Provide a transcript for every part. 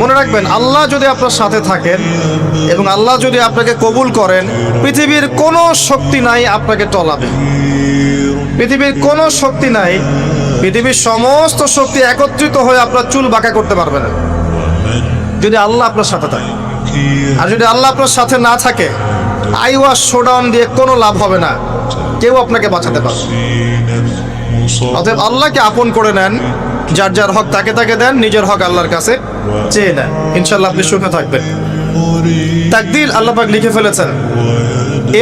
মনে রাখবেন, আল্লাহ যদি আপনার সাথে থাকেন এবং আল্লাহ যদি আপনাকে কবুল করেন, পৃথিবীর কোনো শক্তি নাই আপনাকে টলাবে। পৃথিবীর কোনো শক্তি নাই, পৃথিবীর সমস্ত শক্তি একত্রিত হয়ে আপনার চুল বাঁকা করতে পারবে না। যদি আল্লাহ আপনার সাথে থাকে। আর যদি আল্লাহ আপনার সাথে না থাকে আইওয়াস শোডাউন দিয়ে কোনো লাভ হবে না। কেউ আপনাকে বাঁচাতে পারবে অতএব আল্লাহকে আপন করে নেন। যার যার হক তাকে তাকে দেন, নিজের হক আল্লাহর কাছে চেয়ে নেন। ইনশাল্লাহ আপনি সুখে থাকবেন। তাকদিল আল্লাহ পাক লিখে ফেলেছেন।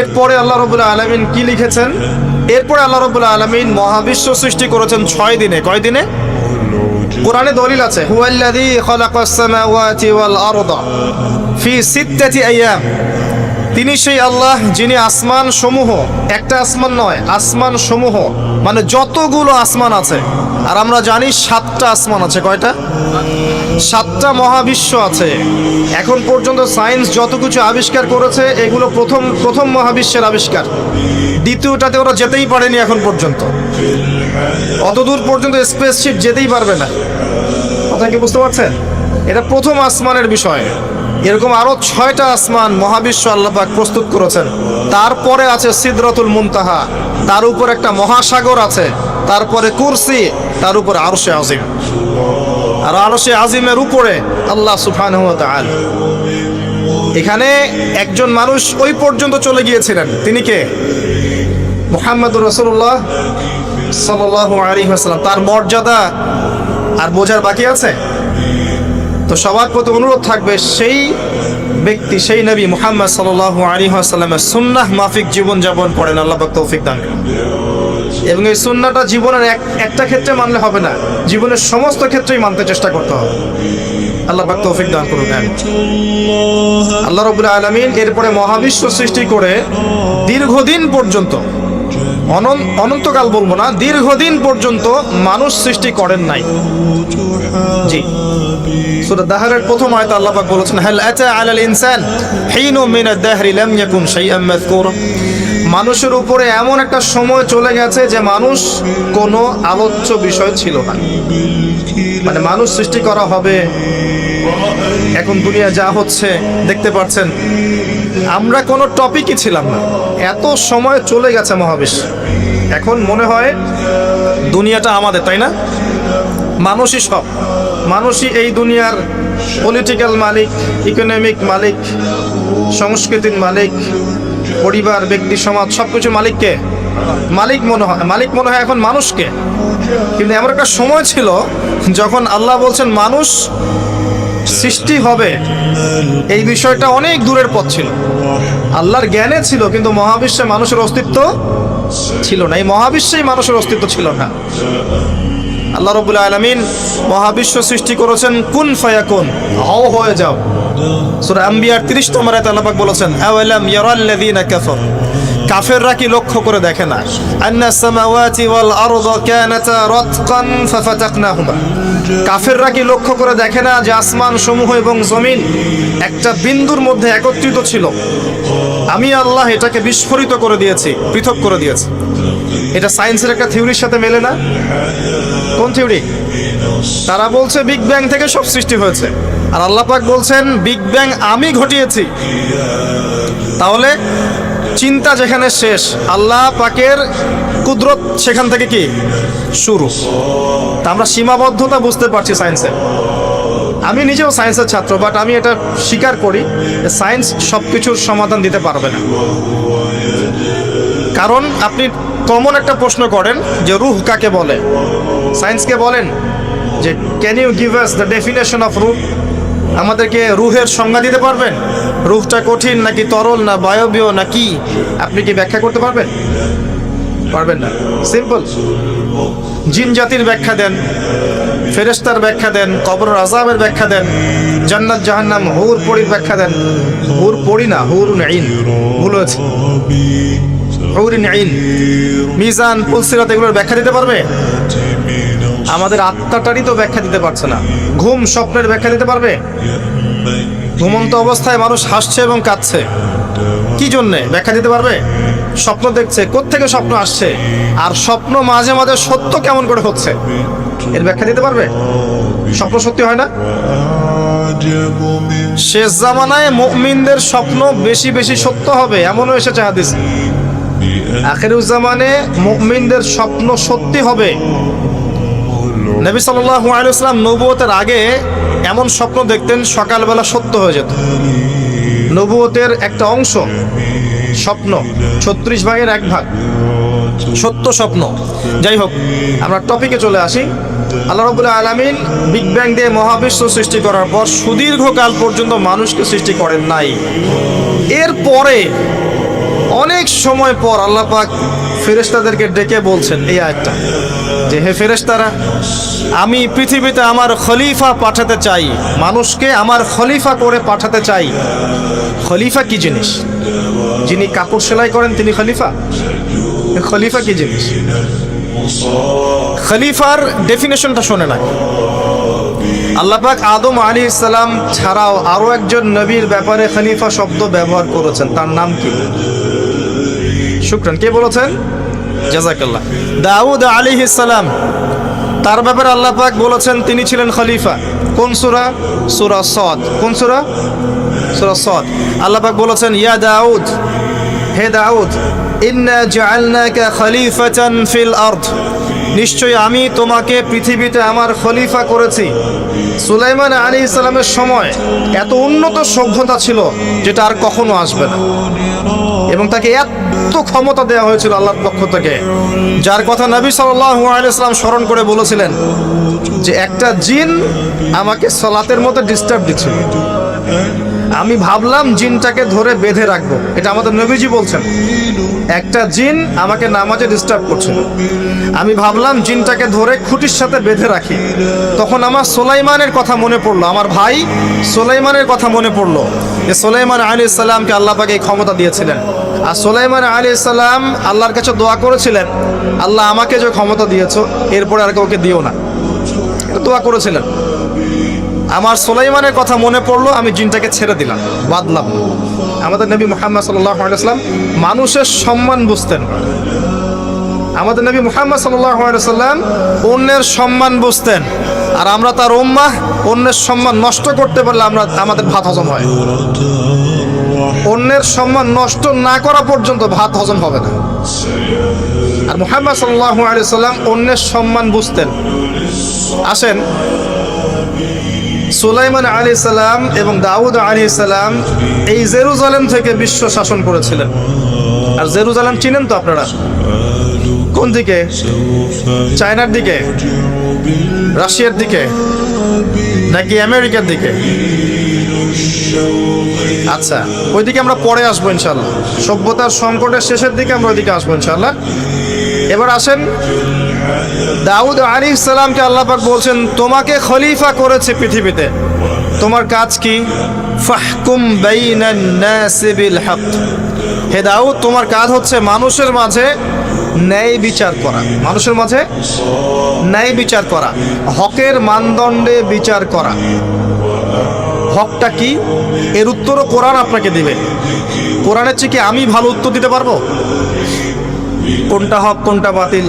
এরপরে আল্লাহ রবুল্লাহ আলমিন কি লিখেছেন? এরপরে আল্লাহ রবুল্লাহ আলমিন মহাবিশ্ব সৃষ্টি করেছেন ছয় দিনে। কয় দিনে? কোরআনে দলিল আছে, হুয়াল্লাযী খালাকাস ওয়াল আরদা ফি সিত্তাতি আইয়াম তিনি সেই আল্লাহ যিনি আসমান সমূহ, একটা আসমান নয়, আসমান সমূহ মানে যতগুলো আসমান আছে আর আমরা জানি সাতটা আসমান আছে, কয়টা? সাতটা মহাবিশ্ব আছে। এখন পর্যন্ত সায়েন্স যত কিছু আবিষ্কার করেছে, এগুলো প্রথম প্রথম মহাবিশ্বের আবিষ্কার। দ্বিতীয়টাতে ওরা যেতেই পারেনি এখন পর্যন্ত। অতদূর পর্যন্ত স্পেসশিপ যেতেই পারবে না। কথা কি বুঝতে পারছেন? এটা প্রথম আসমানের বিষয়। এরকম আরও ছয়টা আসমান মহাবিশ্ব আল্লাপাক প্রস্তুত করেছেন। তারপরে আছে সিদরতুল মুনতাহা। তার উপর একটা মহাসাগর আছে। তারপরে কুরসি, তার উপর আরশে আজিম। আর আরশে আজিমের উপরে আল্লাহ ওয়া এখানে একজন মানুষ ওই পর্যন্ত চলে গিয়েছিলেন। তিনি কে? মুহাম্মদুর রাসূলুল্লাহ সাল্লাল্লাহু আলাইহি তার মর্যাদা আর বোঝার বাকি আছে? তো সবার প্রতি অনুরোধ থাকবে, সেই ব্যক্তি, সেই নবী মুহাম্মদ সাল্লাল্লাহু আলাইহি ওয়াসাল্লামের সুন্নাহ মাফিক জীবনযাপন করেন। আল্লাহ তৌফিক দান। এবং এই সুন্নাটা জীবনের এক, একটা ক্ষেত্রে মানলে হবে না। জীবনের সমস্ত ক্ষেত্রেই মানতে চেষ্টা করতে হবে। আল্লাহ পাক তৌফিক দান করুন। আল্লাহ রবুল্লা আলমিন এরপরে মহাবিশ্ব সৃষ্টি করে দীর্ঘদিন পর্যন্ত অনন্ত অনন্তকাল বলব না, দীর্ঘদিন পর্যন্ত মানুষ সৃষ্টি করেন নাই। জি। সূরা দাহরের প্রথম আয়াতে আল্লাহ পাক বলেছেন, হাল আতা আলাল ইনসান হিনু মিন আদ-দাহরি লাম ইয়াকুন শাইআম মাযকুরা। মানুষের উপরে এমন একটা সময় চলে গেছে যে মানুষ কোনো আলোচ্য বিষয় ছিল না। মানে মানুষ সৃষ্টি করা হবে। এখন দুনিয়া যা হচ্ছে, দেখতে পাচ্ছেন, আমরা কোনো টপিকই ছিলাম না। এত সময় চলে গেছে মহাবিশ্ব। এখন মনে হয় দুনিয়াটা আমাদের, তাই না? মানুষই সব। মানুষই এই দুনিয়ার পলিটিক্যাল মালিক ইকোনমিক মালিক, সংস্কৃতির মালিক পরিবার, ব্যক্তি, সমাজ সব কিছু মালিককে। মালিক মনে হয় মালিক মনে হয় এখন মানুষকে। কিন্তু এমন একটা সময় ছিল যখন আল্লাহ বলছেন, মানুষ সৃষ্টি হবে। এই বিষয়টা অনেক দূরের পথ ছিল। আল্লাহর জ্ঞানে ছিল, কিন্তু মহাবিশ্বে মানুষের অস্তিত্ব ছিল না। এই মহাবিশ্বেই মানুষের অস্তিত্ব ছিল না। আল্লাহ রবুল্লা আলমিন মহাবিশ্ব সৃষ্টি করেছেন, কুন ফায়াকুন? হও হয়ে যাও। সূরা আম্বিয়ার 30 নম্বর আয়াতে আল্লাহ পাক বলেছেন, আওয়ালাম ইয়ারাল্লাযীনা কাফার? কাফেররা কি লক্ষ্য করে দেখে না? আন্না সামাওয়াতি ওয়াল আরদা কানাতা রাতকান ফাফাতাকনাহুমা। কাফেররা কি লক্ষ্য করে দেখে না যে আসমান সমূহ এবং জমিন একটা বিন্দুর মধ্যে একত্রিত ছিল? আমি আল্লাহ এটাকে বিস্ফোরিত করে দিয়েছি, পৃথক করে দিয়েছি। এটা সায়েন্সের একটা থিওরির সাথে মেলে না? কোন থিওরি তারা বলছে বিগ ব্যাং থেকে সব সৃষ্টি হয়েছে। আর আল্লাহ পাক বলছেন বিগ ব্যাং আমি ঘটিয়েছি। তাহলে চিন্তা যেখানে শেষ, আল্লাহ পাকের কুদরত সেখান থেকে কি? শুরু। তা আমরা সীমাবদ্ধতা বুঝতে পারছি সায়েন্সের আমি নিজেও সায়েন্সের ছাত্র বাট আমি এটা স্বীকার করি সায়েন্স সব কিছুর সমাধান দিতে পারবে না। কারণ আপনি কমন একটা প্রশ্ন করেন যে রুহ কাকে বলে? সায়েন্সকে বলেন? যে can you give us the definition of রুহ? আমাদেরকে রুহের সংজ্ঞা দিতে পারবেন? রুহটা কঠিন নাকি তরল না বায়বীয় না কি? আপনি কি ব্যাখ্যা করতে পারবেন? পারবেন না। সিম্পল জিন জাতির ব্যাখ্যা দেন ফেরেস্তার ব্যাখ্যা দেন কবর আজাবের ব্যাখ্যা দেন, জান্নাত, জাহান্নাম, হুর পরির ব্যাখ্যা দেন। হুর পড়ি না, হুর আইন ভুল হয়েছে। মিজান পুলসিরাত এগুলোর ব্যাখ্যা দিতে পারবে? আমাদের আত্মাটারই তো ব্যাখ্যা দিতে পারছে না। ঘুম স্বপ্নের ব্যাখ্যা দিতে পারবে? ঘুমন্ত অবস্থায় মানুষ হাসছে এবং কাঁদছে। কি জন্যে? ব্যাখ্যা দিতে পারবে? স্বপ্ন দেখছে থেকে স্বপ্ন আসছে? আর স্বপ্ন মাঝে মাঝে সত্য কেমন করে হচ্ছে? এর ব্যাখ্যা দিতে পারবে? স্বপ্ন সত্যি হয় না? শেষ জামানায় মুমিনদের স্বপ্ন বেশি বেশি সত্য হবে, এমনও এসেছে হাদিস। আখেরুজ্জামানে মুমিনদের স্বপ্ন সত্যি হবে। নবী ওয়াসাল্লাম নবুয়তের আগে এমন স্বপ্ন দেখতেন সকালবেলা সত্য হয়ে যেত। নবুয়তের একটা অংশ স্বপ্ন, ছত্রিশ ভাগের এক ভাগ। সত্য স্বপ্ন। যাই হোক, আমরা টপিকে চলে আসি। আল্লাহ রবুল্লাহ আলমিন বিগ ব্যাং দিয়ে মহাবিশ্ব সৃষ্টি করার পর সুদীর্ঘকাল পর্যন্ত মানুষকে সৃষ্টি করেন নাই। এরপরে অনেক সময় পর আল্লাহ পাক ফেরেশতাদেরকে ডেকে বলছেন এই আয়াতটা, যে, হে ফেরেশতারা, আমি পৃথিবীতে আমার খলিফা পাঠাতে চাই, মানুষকে আমার খলিফা করে পাঠাতে চাই। খলিফা কি জিনিস? যিনি কাপড় সেলাই করেন তিনি খলিফা? খলিফা কি জিনিস? খলিফার ডেফিনেশনটা শোনে না আল্লাহ পাক আদম আলী ইসলাম ছাড়াও আরও একজন নবীর ব্যাপারে খলিফা শব্দ ব্যবহার করেছেন, তার নাম কি? শুক্রান, কে বলেছেন? জাজাকাল্লাহ দাউদ আলী ইসালাম তার ব্যাপারে আল্লাহ পাক বলেছেন তিনি ছিলেন খলিফা। কোন সুরা? সুরা সদ। কোন সুরা? সুরা সদ। আল্লাহ পাক বলেছেন, ইয়া দাউদ, হে দাউদ, ইন্না জাআলনাকা খলিফাতান ফিল আরদ। নিশ্চয়ই আমি তোমাকে পৃথিবীতে আমার খলিফা করেছি। সুলাইমান আলী ইসলামের সময় এত উন্নত সভ্যতা ছিল যেটা আর কখনো আসবে না। এবং তাকে এত ক্ষমতা দেওয়া হয়েছিল আল্লাহর পক্ষ থেকে, যার কথা নবী আলাইহি স্মরণ করে বলেছিলেন যে একটা জিন আমাকে সলাতের মতো ডিস্টার্ব দিচ্ছিল আমি ভাবলাম জিনটাকে ধরে বেঁধে রাখব। এটা আমাদের নবীজি বলছেন। একটা জিন আমাকে নামাজে ডিস্টার্ব করছিল আমি ভাবলাম জিনটাকে ধরে খুঁটির সাথে বেঁধে রাখি। তখন আমার সোলাইমানের কথা মনে পড়ল। আমার ভাই সোলাইমানের কথা মনে পড়ল যে সোলাইমান আলী ইসলামকে আল্লাহ পাকে এই ক্ষমতা দিয়েছিলেন। আর সোলাইমান আলী ইসলাম আল্লাহর কাছে দোয়া করেছিলেন, আল্লাহ আমাকে যে ক্ষমতা দিয়েছ, এরপরে আর কাউকে দিও না। এটা দোয়া করেছিলেন। আমার সোলাইমানের কথা মনে পড়ল, আমি জিনটাকে ছেড়ে দিলাম, বাদলাম। আমাদের নবী মোহাম্মদ সাল্লাম মানুষের সম্মান বুঝতেন। আমাদের নবী মুহাম্মদ সাল্লাম অন্যের সম্মান বুঝতেন। আর আমরা তার উম্মাহ, অন্যের সম্মান নষ্ট করতে পারলে আমরা, আমাদের ভাত হজম হয়। অন্যের সম্মান নষ্ট না করা পর্যন্ত ভাত হজম হবে না। আর মুহাম্মদ সাল্লাহ সাল্লাম অন্যের সম্মান বুঝতেন। আসেন। সুলাইমান আলী সালাম এবং দাউদ আলী সালাম এই জেরুজালেম থেকে বিশ্ব শাসন করেছিলেন। আর জেরুজালেম চিনেন তো আপনারা? কোন দিকে? চায়নার দিকে? রাশিয়ার দিকে? নাকি আমেরিকার দিকে? আচ্ছা ওইদিকে আমরা পরে আসব ইনশাল্লাহ সভ্যতার সংকটের শেষের দিকে আমরা ওইদিকে আসব ইনশাল্লাহ এবার আসেন। দাউদ আলী ইসলামকে আল্লাপাক বলছেন, তোমাকে খলিফা করেছে পৃথিবীতে। তোমার কাজ কি? ফাহকুম হে দাউদ, তোমার কাজ হচ্ছে মানুষের মাঝে ন্যায় বিচার করা। মানুষের মাঝে ন্যায় বিচার করা। হকের মানদণ্ডে বিচার করা। হকটা কি? এর উত্তরও কোরআন আপনাকে দিবে। কোরআনের চেয়ে কি আমি ভালো উত্তর দিতে পারব? কোনটা হক, কোনটা বাতিল,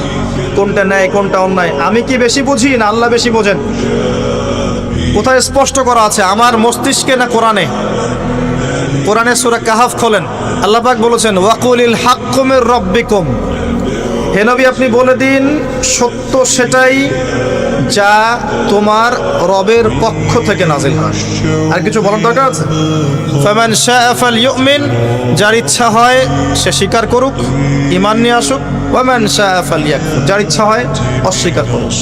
কোনটা ন্যায়, কোনটা অন্যায়? আমি কি বেশি বুঝি না আল্লাহ বেশি বোঝেন? কোথায় স্পষ্ট করা আছে? আমার মস্তিষ্কে না কোরআনে? কোরআনে সুরা কাহাফ খোলেন। আল্লাপাক বলেছেন, ওয়াকুলিল হাক্কুমের রব্বিকুম। হেনবি আপনি বলে দিন, সত্য সেটাই যা তোমার রবের পক্ষ থেকে নাজিল হয়। আর কিছু বলার দরকার আছে? ফামান শাআ ফালইউমিন, যার ইচ্ছা হয় সে স্বীকার করুক ইমান নিয়ে আসুক। ওয়ামান ফালইয়াকফুর, যার ইচ্ছা হয় অস্বীকার করুক।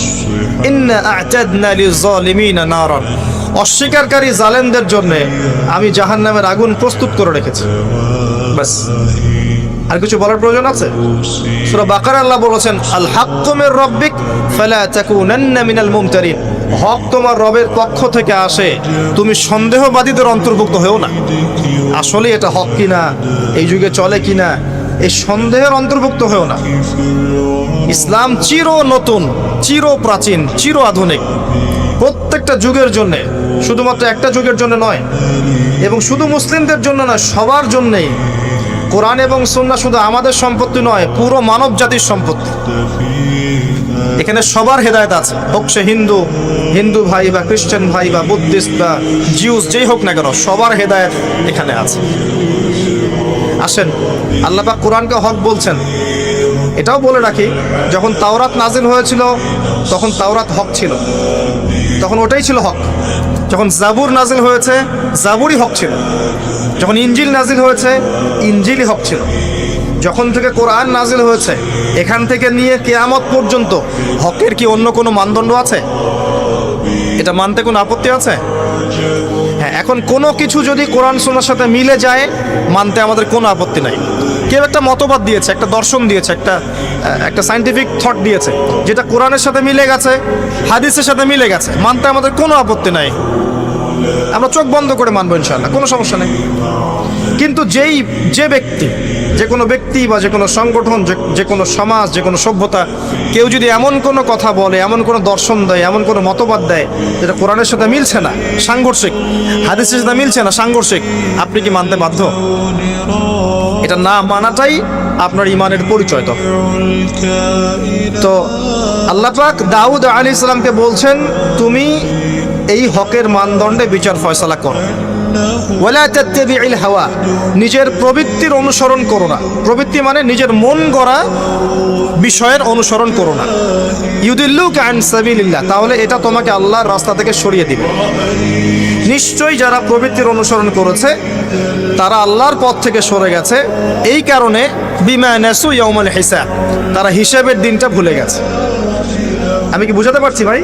ইন্না অস্বীকারী জালেমদের জন্য আমি জাহান্নামের আগুন প্রস্তুত করে রেখেছি। আর কিছু বলার প্রয়োজন আছে? সূরা বাকারা আল্লাহ বলেছেন আল হাক্কুমের রব্বিক ফালা তাকুনান্না মিনাল মুমতারিন। হক তোমার রবের পক্ষ থেকে আসে। তুমি সন্দেহবাদীদের অন্তর্ভুক্ত হয়েও না। আসলে এটা হক কিনা, এই যুগে চলে কিনা, এই সন্দেহের অন্তর্ভুক্ত হয়েও না। ইসলাম চির নতুন, চির প্রাচীন, চির আধুনিক। প্রত্যেকটা যুগের জন্য, শুধুমাত্র একটা যুগের জন্য নয়, এবং শুধু মুসলিমদের জন্য নয়, সবার জন্যেই কোরআন এবং সুন্না শুধু আমাদের সম্পত্তি নয়, পুরো মানব জাতির সম্পত্তি। এখানে সবার হেদায়েত আছে। হোক সে হিন্দু হিন্দু ভাই বা খ্রিস্টান ভাই বা বুদ্ধিস্ট বা জিউস, যেই হোক না কেন, সবার হেদায়েত এখানে আছে। আসেন, আল্লাহ পাক কোরআনকে হক বলছেন। এটাও বলে রাখি, যখন তাওরাত নাজিল হয়েছিল, তখন তাওরাত হক ছিল। তখন ওটাই ছিল হক। যখন জাবুর নাজিল হয়েছে, জাবুরই হক ছিল। যখন ইঞ্জিল নাজিল হয়েছে ইঞ্জিলই হক ছিল। যখন থেকে কোরআন নাজিল হয়েছে, এখান থেকে নিয়ে কেয়ামত পর্যন্ত হকের কি অন্য কোনো মানদণ্ড আছে? এটা মানতে কোনো আপত্তি আছে? হ্যাঁ এখন কোনো কিছু যদি কোরআন সোনার সাথে মিলে যায়, মানতে আমাদের কোনো আপত্তি নাই। কেউ একটা মতবাদ দিয়েছে, একটা দর্শন দিয়েছে, একটা একটা সাইন্টিফিক থট দিয়েছে, যেটা কোরআনের সাথে মিলে গেছে, হাদিসের সাথে মিলে গেছে, মানতে আমাদের কোনো আপত্তি নাই। আমরা চোখ বন্ধ করে মানবো ইনশাল্লাহ কোনো সমস্যা নেই। কিন্তু যেই, যে ব্যক্তি যে কোনো ব্যক্তি বা যে কোনো সংগঠন, যে- কোনো সমাজ, যে কোনো সভ্যতা, কেউ যদি এমন কোনো কথা বলে, এমন কোনো দর্শন দেয়, এমন কোনো মতবাদ দেয়, যেটা কোরআনের সাথে মিলছে না, সাংঘর্ষিক, হাদিসের সাথে মিলছে না, সাংঘর্ষিক, আপনি কি মানতে বাধ্য? এটা না মানাটাই আপনার ইমানের পরিচয় তো। তো আল্লাহ পাক দাউদ আলী ইসলামকে বলছেন, তুমি এই হকের মানদণ্ডে বিচার ফয়সালা করো। ওয়ালা তাত্তাবিউল হাওয়া। নিজের প্রবৃত্তির অনুসরণ করো না। প্রবৃত্তি মানে নিজের মন গড়া বিষয়ের অনুসরণ করো না। ইউদিল্লুক আন সাবিলিল্লাহ। তাহলে এটা তোমাকে আল্লাহর রাস্তা থেকে সরিয়ে দিবে। নিশ্চয়ই যারা প্রবৃত্তির অনুসরণ করেছে, তারা আল্লাহর পথ থেকে সরে গেছে। এই কারণে বিমা নেসু ইয়ৌমল হিসাব। তারা হিসাবের দিনটা ভুলে গেছে। আমি কি বুঝাতে পারছি ভাই?